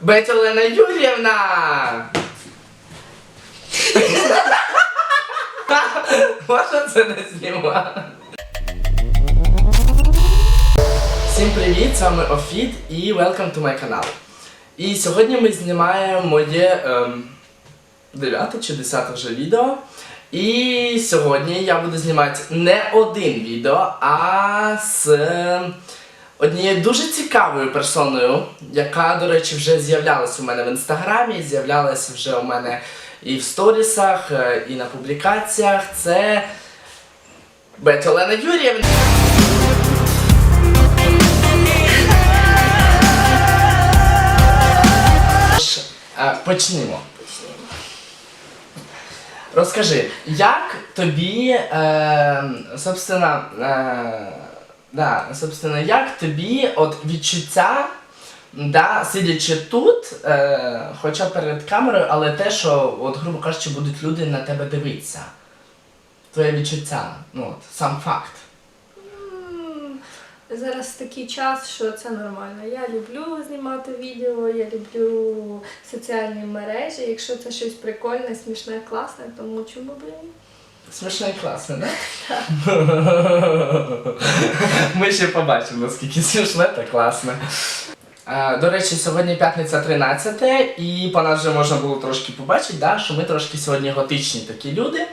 Бетя Олена! Можна це не знімати? Всім привіт! З вами Офіт і welcome to my канал. І сьогодні ми знімаємо моє ем, 9 чи 10 вже відео. І сьогодні я буду знімати не один відео, а з однією дуже цікавою персоною, яка, до речі, вже з'являлася у мене в інстаграмі, з'являлася вже у мене і в сторісах, е, і на публікаціях. Це Бетя Олена Юріївна. Тож, е, Почнімо. Розкажи, як тобі, е, собственно, е, да, собственно, як тобі от відчуття, да, сидячи тут, е, хоча перед камерою, але те, що, от, грубо кажучи, будуть люди на тебе дивитися. Твоє відчуття, ну от, сам факт. Зараз такий час, що це нормально. Я люблю знімати відео, я люблю соціальні мережі. Якщо це щось прикольне, смішне, класне, тому чому б і ні? Смішно і класно, да? Ми ще побачимо, наскільки смішне та класне. Е, До речі, сьогодні п'ятниця 13, і по нас вже можна було трошки побачити, да, що ми трошки сьогодні готичні такі люди.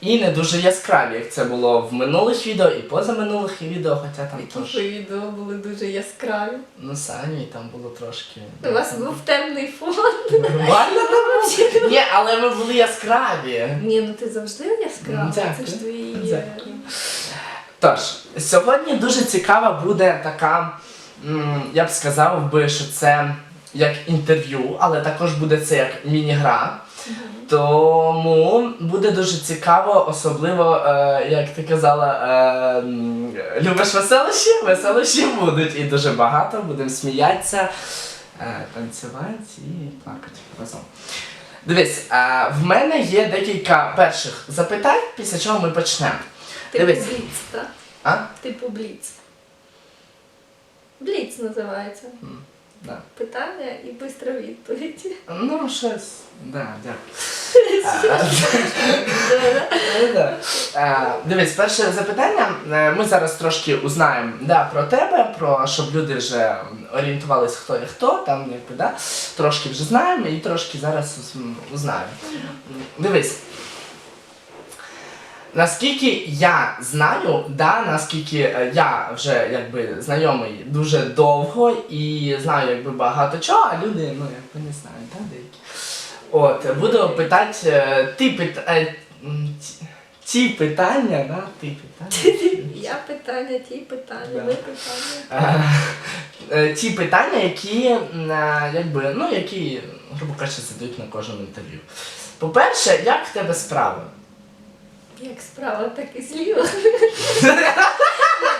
І не дуже яскраві, як це було в минулих відео і позаминулих відео, хоча там Які тож. відео були дуже яскраві. Ну, самі там було трошки. У вас був темний фон. Нормально там? Ні, але ми були яскраві. Ні, ну ти завжди яскравий. Дякую. Це ж твої. Дякую. Тож, сьогодні дуже цікава буде така, я б сказав би, що це як інтерв'ю, але також буде це як міні-гра. Тому буде дуже цікаво, особливо, е, як ти казала, е, любиш веселощі? Веселощі будуть і дуже багато, будемо сміятися, е, танцювати і плакати разом. Дивись, е, в мене є декілька перших запитань, після чого ми почнемо. Типу Дивись. бліц, так? А? Типу бліц. Бліц називається. Да. Питання і швидка відповідь. Ну, щось. Да, дякую. Да. Е, Дивись, перше запитання. Е, Ми зараз трошки узнаємо да, про тебе, про щоб люди вже орієнтувалися, хто є хто, там якби, да, трошки вже знаємо і трошки зараз уз- узнаємо. Дивись. Наскільки я знаю, да, наскільки е, я вже якби знайомий дуже довго і знаю якби багато чого, а люди, ну якби не знають, да, деякі. От, буду питати е, ти пит... е, ті питання, да, ти питання. Я питання, ті питання, Да. ви питання. Ті питання, які, якби, ну, які, грубо кажучи, задають на кожному інтерв'ю. По-перше, як в тебе справи? Як справа, так і зліва.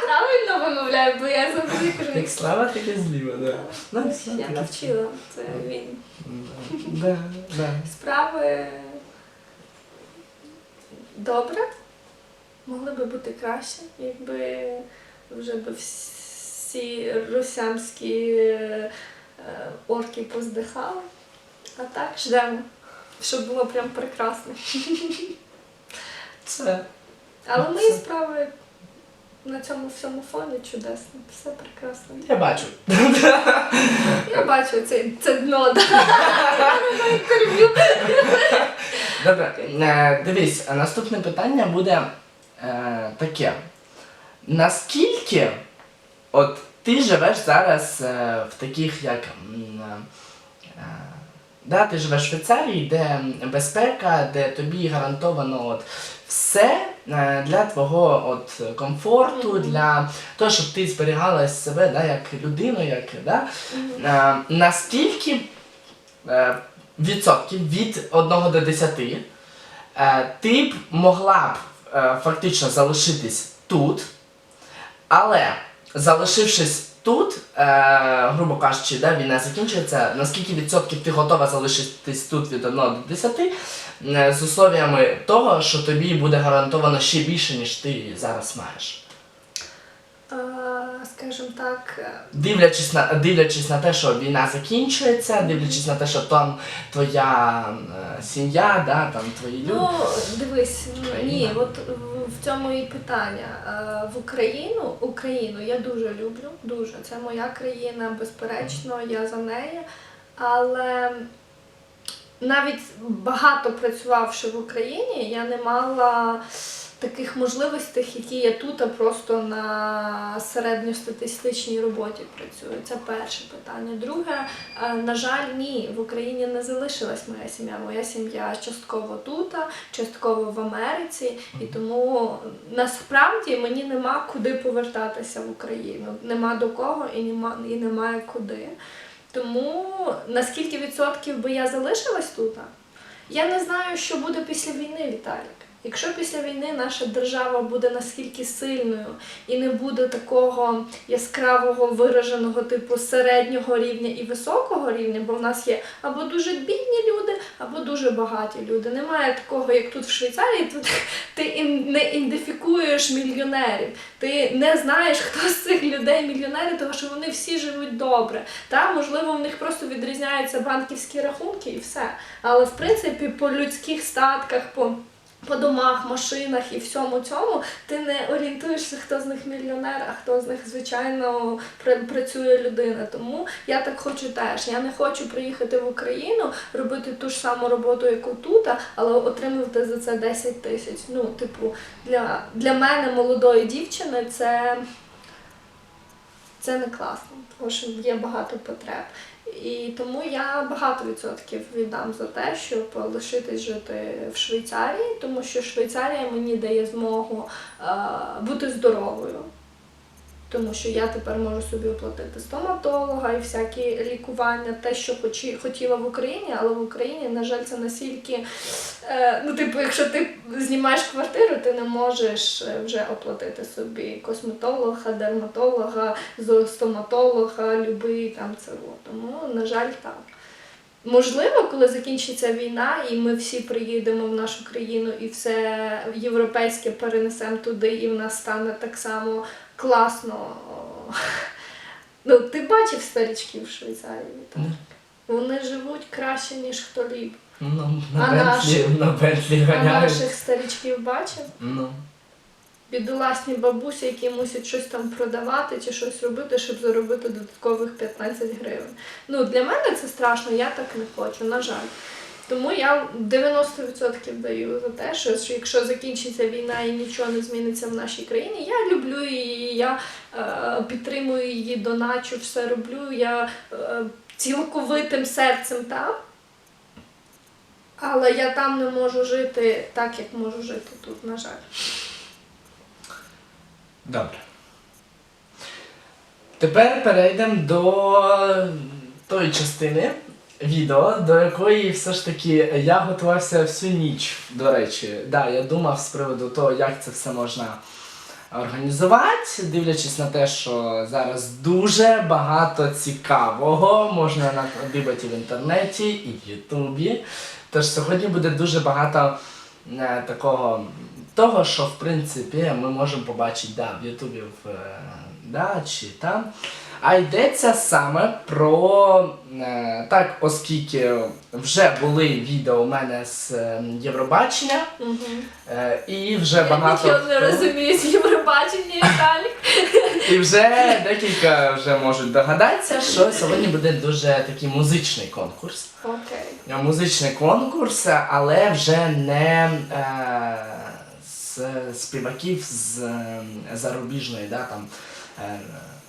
Правильно вимовляю, бо я завжди кажу, Як слава, так і зліва, да. Ну, я так. навчила. Це він. Справи добре. Могли би бути краще, якби вже б всі русямські е, орки поздихали. А так ждемо, щоб було прям прекрасно. Це. Але Ну, мої справи на цьому всьому фоні чудесно, все прекрасно. Я бачу. Я бачу це, це дно, інтерв'ю. Добре, е, дивись, наступне питання буде е, таке. Наскільки от ти живеш зараз е, в таких як. е, да, ти живеш в Швейцарії, де безпека, де тобі гарантовано от все е, для твого от комфорту, для того, щоб ти зберігала себе да, як людину, як да, Е, наскільки е, відсотків від 1 до 10 е, ти б могла б фактично залишитись тут, але залишившись тут, е, грубо кажучи, де війна закінчується, наскільки відсотків ти готова залишитись тут від 1 до 10, е, з условиями того, що тобі буде гарантовано ще більше, ніж ти зараз маєш. Скажімо так, е, Дивлячись на дивлячись на те, що війна закінчується, дивлячись на те, що там твоя е, сім'я, да, там твої люди. Ну, дивись, ну, Країна. ні, от в- в цьому і питання. Е, В Україну, Україну я дуже люблю, дуже. Це моя країна, безперечно, я за неї. Але навіть багато працювавши в Україні, я не мала таких можливостей, які є тут, а просто на середньостатистичній роботі працюю. Це перше питання. Друге, е, на жаль, ні, в Україні не залишилась моя сім'я. Моя сім'я частково тут, частково в Америці, і тому насправді мені нема куди повертатися в Україну. Нема до кого і нема і немає куди. Тому наскільки відсотків би я залишилась тут, я не знаю, що буде після війни, Віталік. Якщо після війни наша держава буде наскільки сильною і не буде такого яскравого вираженого типу середнього рівня і високого рівня, бо в нас є або дуже бідні люди, або дуже багаті люди. Немає такого, як тут в Швейцарії, тут ти не ідентифікуєш мільйонерів. Ти не знаєш, хто з цих людей мільйонери, тому що вони всі живуть добре. Та можливо, в них просто відрізняються банківські рахунки і все. Але в принципі, по людських статках, по по домах, машинах і всьому цьому ти не орієнтуєшся, хто з них мільйонер, а хто з них звичайно працює людина. Тому я так хочу теж. Я не хочу приїхати в Україну, робити ту ж саму роботу, яку тут, але отримувати за це 10 тисяч. Ну, типу, для, для мене, молодої дівчини, це, це не класно, тому що є багато потреб. І тому я багато відсотків віддам за те, щоб лишитись жити в Швейцарії, тому що Швейцарія мені дає змогу е, бути здоровою. Тому що я тепер можу собі оплатити стоматолога і всякі лікування, те, що хотіла в Україні, але в Україні, на жаль, це настільки. Е, ну, типу, якщо ти знімаєш квартиру, ти не можеш е, вже оплатити собі косметолога, дерматолога, зоостоматолога, любий там це. Тому, на жаль, так. Можливо, коли закінчиться війна, і ми всі приїдемо в нашу країну і все європейське перенесемо туди, і в нас стане так само класно. Ну, ти бачив старічків в Швейцарії? Так? Вони живуть краще, ніж хто-ліб. Ну, А на Бентлі, наші? на Бентлі А ганяють. наших старічків бачив? Ну. Бідолашні бабусі, які мусять щось там продавати чи щось робити, щоб заробити додаткових 15 гривень. Ну, для мене це страшно, я так не хочу, на жаль. Тому я 90% даю за те, що що якщо закінчиться війна і нічого не зміниться в нашій країні, я люблю її, я е, підтримую її, доначу, все роблю. Я е, цілковитим серцем там. Але я там не можу жити так, як можу жити тут, на жаль. Добре. Тепер перейдемо до тої частини відео, до якої все ж таки я готувався всю ніч, до речі. Да, я думав з приводу того, як це все можна організувати, дивлячись на те, що зараз дуже багато цікавого можна надибати в інтернеті і в Ютубі. Тож сьогодні буде дуже багато е, такого того, що в принципі ми можемо побачити да, в Ютубі в е, да, чи там. А йдеться саме про е, так, оскільки вже були відео у мене з е, Євробачення, Угу. е, і вже багато Я нічого не розумію з Євробачення, Віталік. і вже декілька вже можуть догадатися, що сьогодні буде дуже такий музичний конкурс. Окей. Е, Музичний конкурс, але вже не е, з співаків з е, зарубіжної, да, там, е,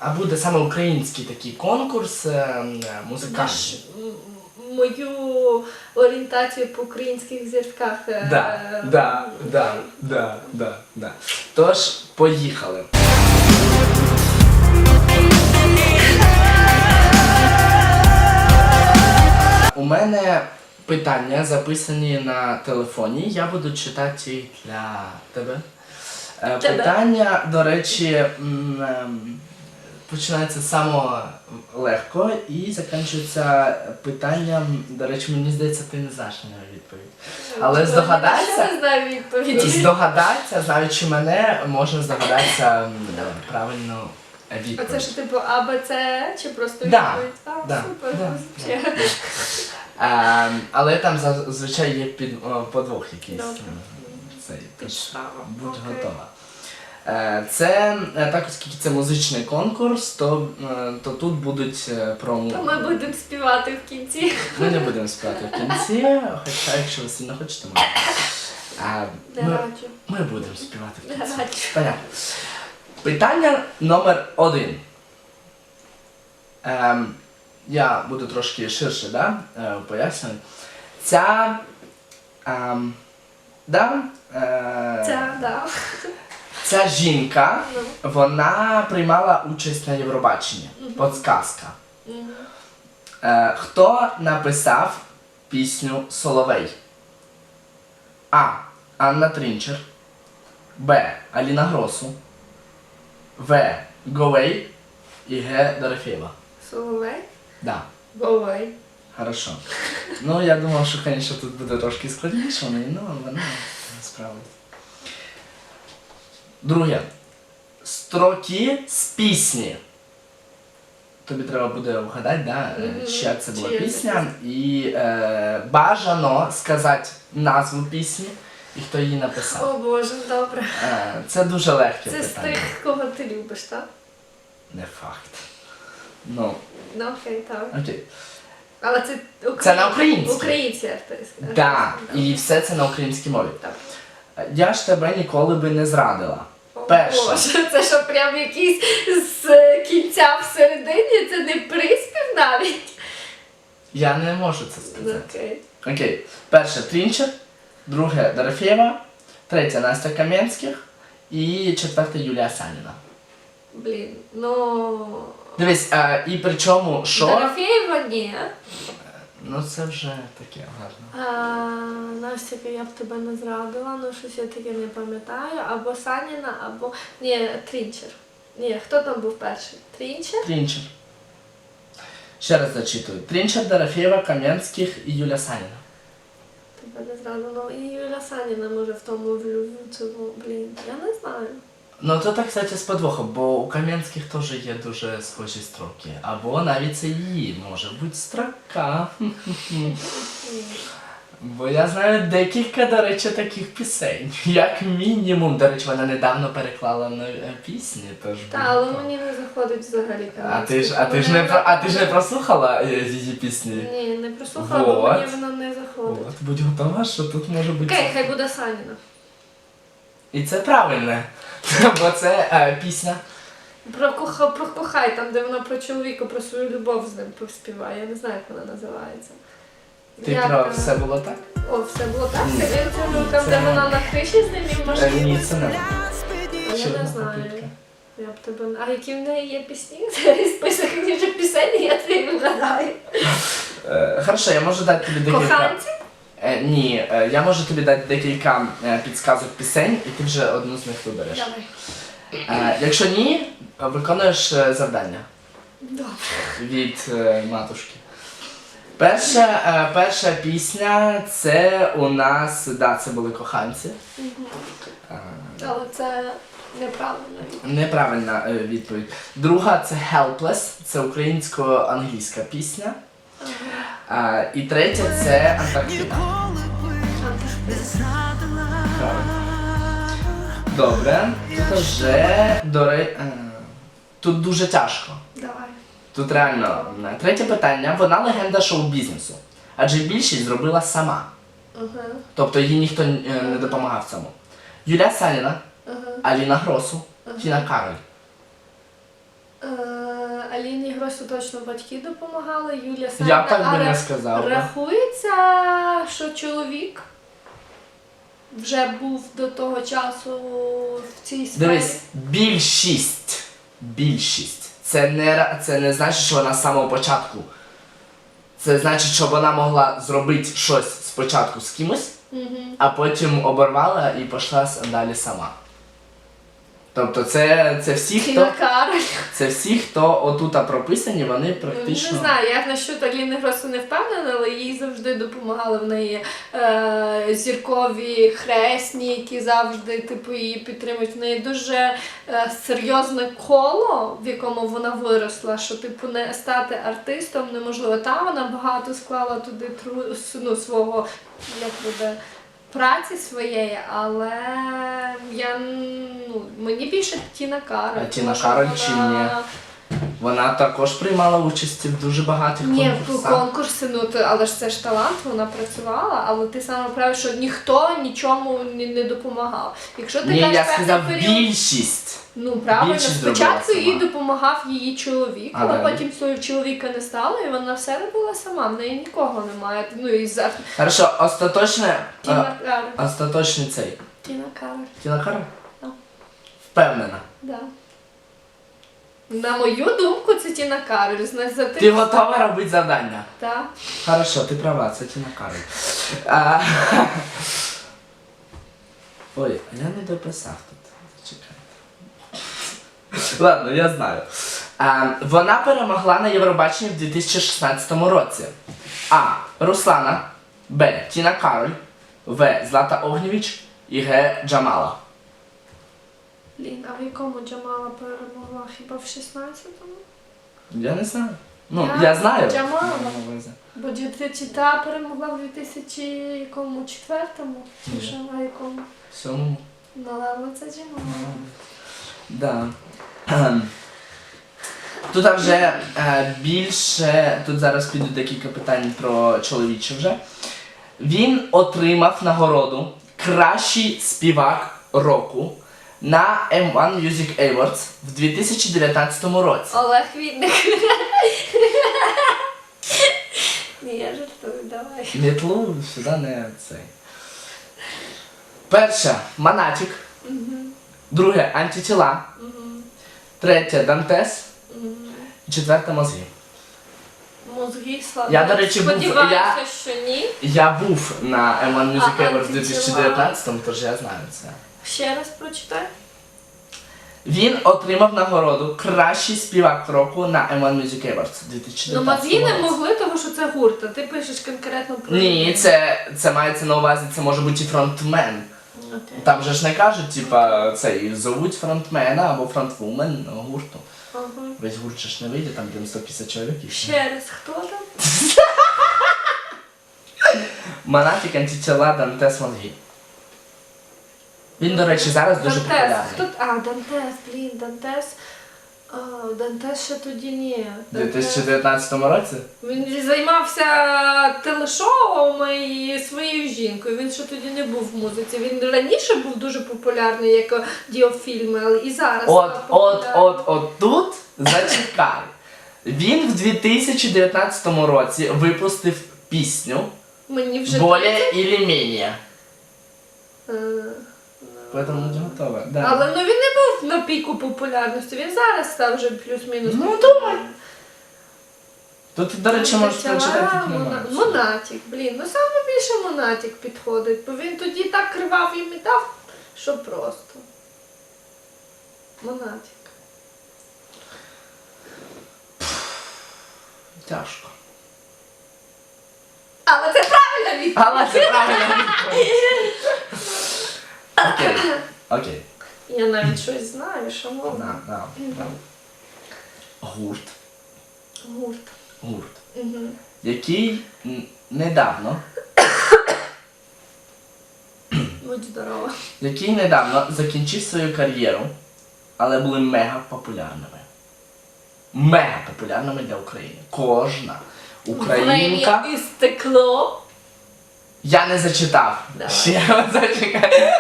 а буде саме український такий конкурс е, музикальний. Мою орієнтацію по українських зірках. е, Да, да, да, да, да, да. Тож, поїхали. У мене питання записані на телефоні. Я буду читати для тебе. Е. Питання, до речі, ем, починається само легко і закінчується питанням. До речі, мені здається, ти не знаєш на нього відповідь. Але Я не знаю відповіді. Здогадатися, знаючи мене, можна здогадатися м, правильну відповідь. це що типу А, Б, С чи просто Да, відповідь? А, да, супер. да, вообще. Ем, але там зазвичай є під, о, подвох якийсь. Добре. е, Цей, тож Підстава. будь Окей. готова. Е, Це е, так, оскільки це музичний конкурс, то, е, то тут будуть промо. То ми будемо співати в кінці. Ми не будемо співати в кінці, хоча якщо ви сильно хочете, можна. Не ми, раджу. ми будемо співати в Не кінці. раджу. Понятно. Питання номер один. Ем, я буду трошки ширше да, пояснювати. Ця. Ем, да, е, Це, да. Ця жінка, вона приймала участь на Євробаченні. Подсказка. Е, хто написав пісню Соловей? А. Анна Трінчер. Б. Аліна Гросу. В. Говей. І Г. Дорофєва. Соловей. Да. Говей. Хорошо. Ну, я думав, що, звісно, тут буде трошки складніше, але ну, вона справиться. Друге. Строки з пісні. Тобі треба буде вгадати, да, е, чия це була пісня. І е, бажано сказати назву пісні і хто її написав. О Боже, добре. Е, це дуже легке Це з питання. тих, кого ти любиш, так? Не факт. Ну, Ну окей, так. окей. Але це українці. Це на українській. Українці артисти. Да, і все це на українській мові. Так. Я ж тебе ніколи би не зрадила. Перше. Боже, це що прям якийсь з кінця в середині, це не приспів навіть. Я не можу це сказати. Окей. Окей. Перше Трінчер, друге Дорофєва, третє Настя Кам'янських і четверте Юлія Саніна. Блін, ну. Дивись, а, і причому що? Дорофєєва ні. Ну це вже таке гарно. А, Настя, я б тебе не зрадила, ну щось я таке не пам'ятаю. Або Саніна, або. Ні, Трінчер. Ні, хто там був перший? Трінчер? Трінчер. Ще раз зачитую. Трінчер, Дорофєва, Кам'янських і Юлія Саніна. Тебе не зрадила. Ну, І Юля Саніна може в тому в цьому, блін. Я не знаю. Ну то так, кстати, з подвохом, бо у Кам'янських теж є дуже схожі строки. Або навіть це її може бути строка. Бо я знаю декілька, до речі, таких пісень. Як мінімум, до речі, вона недавно переклала на е, пісні, тож. Та, але мені не заходить взагалі А ти ж, а ти ж не про, а ти ж не прослухала е, її пісні? Ні, не прослухала, бо мені вона не заходить. От, будь готова, що тут може бути. Окей, хай буде Саніна. І це правильне. Бо це е, пісня. Про, коха, про кохай, там, де вона про чоловіка, про свою любов з ним співає. Я не знаю, як вона називається. Ти Як, про е, все було так? О, все було так? Ні. Це він це там, де вона на криші з ним і в Е, машині? Ні, це не. А Я не знаю. попитка. Я б тебе... А які в неї є пісні? Це список ніж пісень, я це не вгадаю. Е, Хорошо, я можу дати тобі декілька. Коханці? Е, ні, е, я можу тобі дати декілька е, підсказок пісень, і ти вже одну з них вибереш. Давай. Е, якщо ні, е, виконуєш е, завдання Добре. від е, матушки. Перша, е, перша пісня це у нас, да, це були коханці. Але це неправильно. Неправильна е, відповідь. Друга це Helpless, це українсько-англійська пісня. Е, і третя це Антарктида. Правильно. Добре. Тут вже до ре- е, Тут дуже тяжко. Давай. Тут реально е, третє питання. Вона легенда шоу-бізнесу. Адже більшість зробила сама. Ага. Тобто їй ніхто е, не допомагав в цьому. Юлія Саніна. Аліна Гросу, Тіна Кароль. Аліні Гросу точно батьки допомагали, Юлія Саніна. Я так би не сказав. Рахується, що чоловік вже був до того часу в цій сфері. Дивись, більшість. Більшість. Це не, це не значить, що вона з самого початку. Це значить, що вона могла зробити щось спочатку з кимось, Угу. а потім оборвала і пішла далі сама. Тобто це, це всі, хто. Кароль. Це всі, хто отут прописані, вони практично. Не знаю, я насчет Аліни Гросу не впевнена, але їй завжди допомагали в неї е, зіркові хресні, які завжди типу, її підтримують. В неї дуже е, серйозне коло, в якому вона виросла, що типу не стати артистом неможливо. Та вона багато склала туди тру, ну, свого як буде. Праці своєї, але я ну мені більше Тіна Кароль. А Тіна Кароль чи вона- Вона також приймала участь в дуже багатих ні, в конкурсах. конкурси, ну то, але ж це ж талант, вона працювала, але ти саме правиш, що ніхто нічому не, не допомагав. Якщо ти Ні, кажеш я певний сказав період, більшість. ну правильно, більшість спочатку зробила їй сама. допомагав її чоловік, А але далі? потім свого чоловіка не стало, і вона все робила сама. В неї нікого немає. Ну і за Хорошо, остаточне. Тіна а, Кароль. остаточний цей. Тіна Кароль, Тіна Кароль? Так. Впевнена. да. На мою думку, це Тіна Кароль. За тим, Ти готова робити завдання? Так. Хорошо, ти права, це Тіна Кароль. А, Ой, я не дописав тут. Чекай. Ладно, я знаю. А, вона перемогла на Євробаченні в 2016 році. А. Руслана. Б. Тіна Кароль. В. Злата Огнєвіч. І Г. Джамала. Блін, а в якому Джамала перемогла? Хіба в 16-му? Я не знаю. Ну, Я- я, знаю. Джамала. Я маю на увазі. Бо та перемогла в 2004-му. Чи Ні. що, а якому? Сьомому. Ну, але це Джамала. Да. Ем. Тут вже е, більше, тут зараз підуть декілька питань про чоловіче вже. Він отримав нагороду Кращий співак року на M1 Music Awards в 2019 році. Олег Відник. Ні, я жартую, давай. Мітлу сюди не цей. Перше Манатік. Друге антитіла. Третє Дантес. Четверте мозги. Мозги слава. Я, до речі, був- Сподіваюся, я- що ні. Я був на M1 Music А, Awards в антитіла. 2019, тож я знаю це. Ще раз прочитай. Він отримав нагороду Кращий співак року на M1 Music Awards у 2019 Ну, мозги не році. могли, тому що це гурт, а ти пишеш конкретно про Ні, це, це мається на увазі, це може бути і фронтмен. Окей. Там же ж не кажуть, типа, цей, зовуть фронтмена або фронтвумен гурту. Ага. Весь гурт ще ж не вийде, там блін 150 чоловік. і все. Ще раз, хто там? Монатік, антитіла, Дантес, мозги. Він, до речі, зараз дуже Дантес. популярний. Хто? А, Дантес, блін, Дантес. А, ще тоді ні. У Дантес. 2019 році? Він займався телешоу і своєю жінкою. Він ще тоді не був в музиці. Він раніше був дуже популярний як діофільми, але і зараз. От, став от, популярним. от, от тут зачекай. Він в 2019 році випустив пісню Мені вже «Более или менее». Е, Поэтому не готова. Да. Але ну він не був на піку популярності. Він зараз став вже плюс-мінус. Ну, популярним. Тут, до речі, можеш прочитати Монатік, блін, ну саме більше Монатік підходить, бо він тоді так кривав і метав, що просто. Монатік. Тяжко. Але це правильна відповідь. Але це правильно відповідь. Окей. Окей. Я навіть щось знаю, що мовна. Да, да, да. Гурт. Гурт. Гурт. Угу. Який м, недавно, Будь здорова. який недавно закінчив свою кар'єру, але були мега популярними. Мега популярними для України. Кожна українка. І стекло. Я не зачитав. Давай. Ще раз зачекай.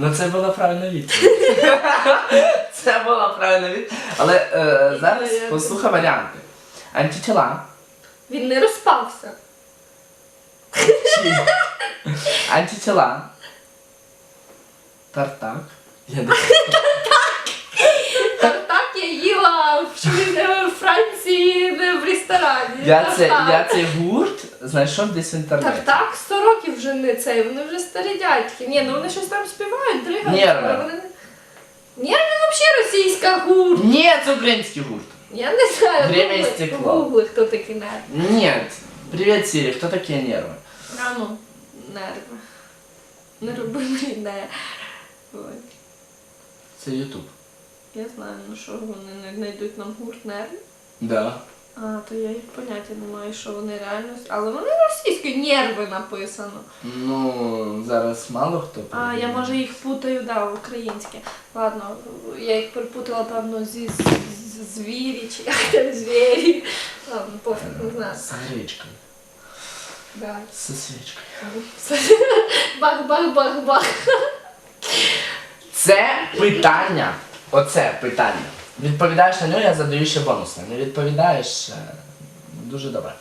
Ну це була правильна відповідь. Це була правильна відповідь. Але е, зараз послухай варіанти. Антитіла. Він не розпався. Чи антитіла. Тартак. Я не Так я їла в Шві- не в ресторані. Я, це, я цей гурт знайшов десь в інтернеті. Тартак 100 років вже не цей, вони вже старі дядьки. Ні, ну вони щось там співають, дригають. Нерви. але Вони... Нерви взагалі російська гурт. Ні, це український гурт. Я не знаю. Время гугли, істекло. Гугли, хто такий нерв. Нет. Привет, Сири, кто такие нервы? А ну, нерви. Не роби мені нерви. Це Ютуб. Я знаю, ну що вони не знайдуть нам гурт нерви. Да. А, то я їх поняття не маю, що вони реально. Але вони російські нерви написано. Ну, зараз мало хто А, я може їх путаю, да, українське. Ладно, я їх перепутала, певно, зі звірі чи як звірі. Ладно, пофіг, не знаю. З гречкою. Да. Со свічкою. Бах-бах-бах-бах. Це питання. Оце питання. Відповідаєш на нього, я задаю ще бонусне. Не відповідаєш. е, Дуже добре.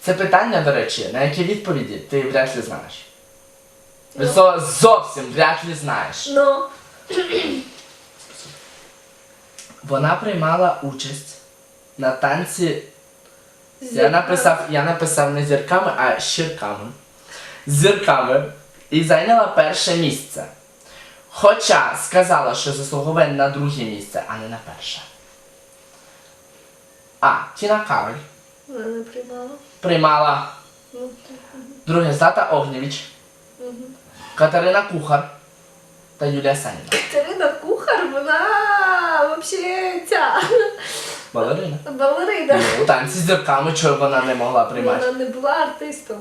Це питання, до речі, на які відповіді ти вряд ли знаєш. Ну. Зо- Зовсім вряд ли знаєш. Ну, Вона приймала участь на танці Я написав, я написав не зірками, а щірками. Зірками. І зайняла перше місце. Хоча сказала, що заслуговує на друге місце, а не на перше. А. Тіна Кароль Вона приймала. приймала Ну, друге Злата Огнєвіч, угу. Катерина Кухар та Юлія Саніна. Катерина Кухар, вона взагалі ця Балерина. балерина. Ну, У танці з зірками, чого вона не могла приймати. Вона не була артистом.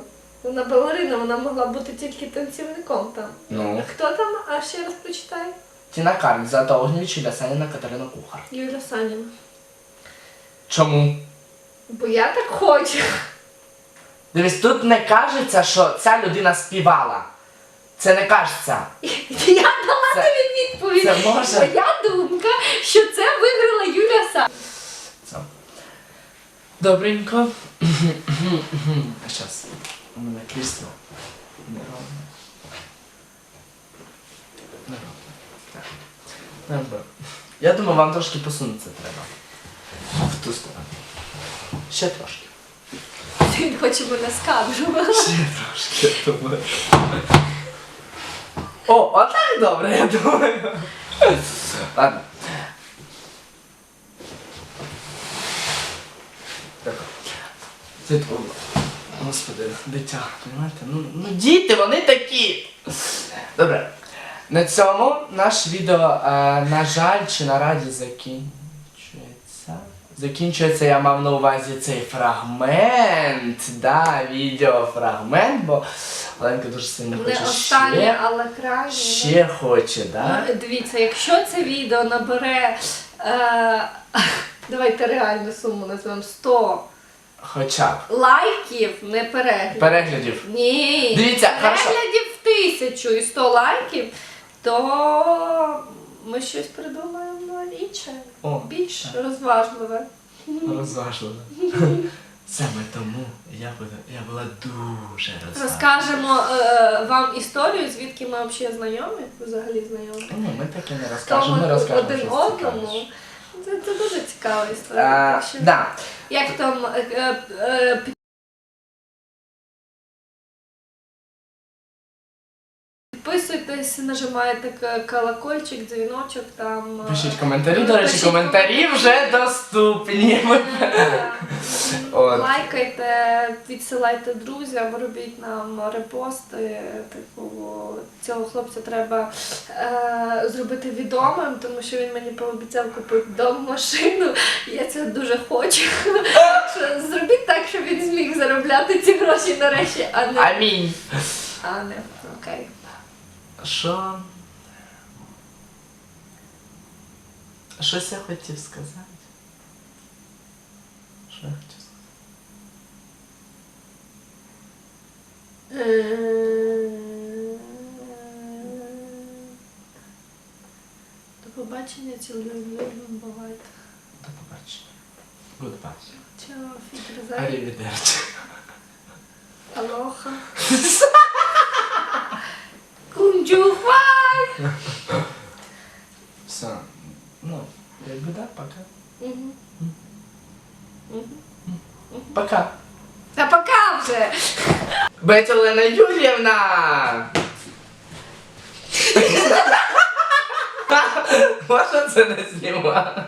Вона балерина, вона могла бути тільки танцівником там. Ну. Хто там? А ще раз прочитай. Тіна Кароль, Злата Огнєвіч, Юлія Саніна, Катерина Кухар. Юля Саніна. Чому? Бо я так хочу. Дивись, тут не кажеться, що ця людина співала. Це не кажеться. Я дала Це- тобі відповідь. це може? Моя думка, що це виграла Юля Саніна. Добренько. А зараз. У мене крісло. Неровне. Неровне. Так. Добре. Я думаю, вам трошки посунутися треба. В ту сторону. Ще трошки. Він хоче мене з кадру. Ще трошки, я думаю. О, отак добре, я думаю. Ладно. Так. Це твоє. Господи, дитя, розумієте? Ну, ну діти, вони такі. Добре. На цьому наш відео, е, на жаль, чи на раді закінчується. Закінчується, я мав на увазі цей фрагмент, да, відеофрагмент, бо Оленка дуже сильно Не хоче останнє, ще, але крайнє. ще хоче, да? Ну, Дивіться, якщо це відео набере, е, давайте реальну суму назвемо 100 Хоча б. лайків, не переглядів. Переглядів. Ні. Дивіться, хорошо. переглядів в тисячу і 100 лайків, то ми щось придумаємо інше, О, більш розважливе. Розважливо. Саме тому я була, я була дуже розважлива. Розкажемо е, вам історію, звідки ми взагалі знайомі, взагалі знайомі. Ні, ми таке не розкажемо, ми розкажемо. один щось одному. цікавіше. Це, це дуже цікава історія. А, так що- да. Як там е, е, Підписуйтесь, нажимайте колокольчик, дзвіночок там. е, Пишіть коментарі, до речі, Пишіть коментарі вже доступні. От. Лайкайте, відсилайте друзям, робіть нам репости. Типу, цього хлопця треба е, зробити відомим, тому що він мені пообіцяв купити дом, машину. Я цього дуже хочу. Зробіть так, щоб він зміг заробляти ці гроші нарешті, а не. Амінь. А не. Окей. Що? Щось я хотів сказати. Що я хотів сказати? До побачення, цілую, бувайте. До побачення. Goodbye. Фідрзай. Arrivederci. Алоха. Чувак! Все. Ну, якби так, пока. Мгм. Мгм. Пока. Да, пока уже. Бетя Олена Юр'ївна! Маша не знімала.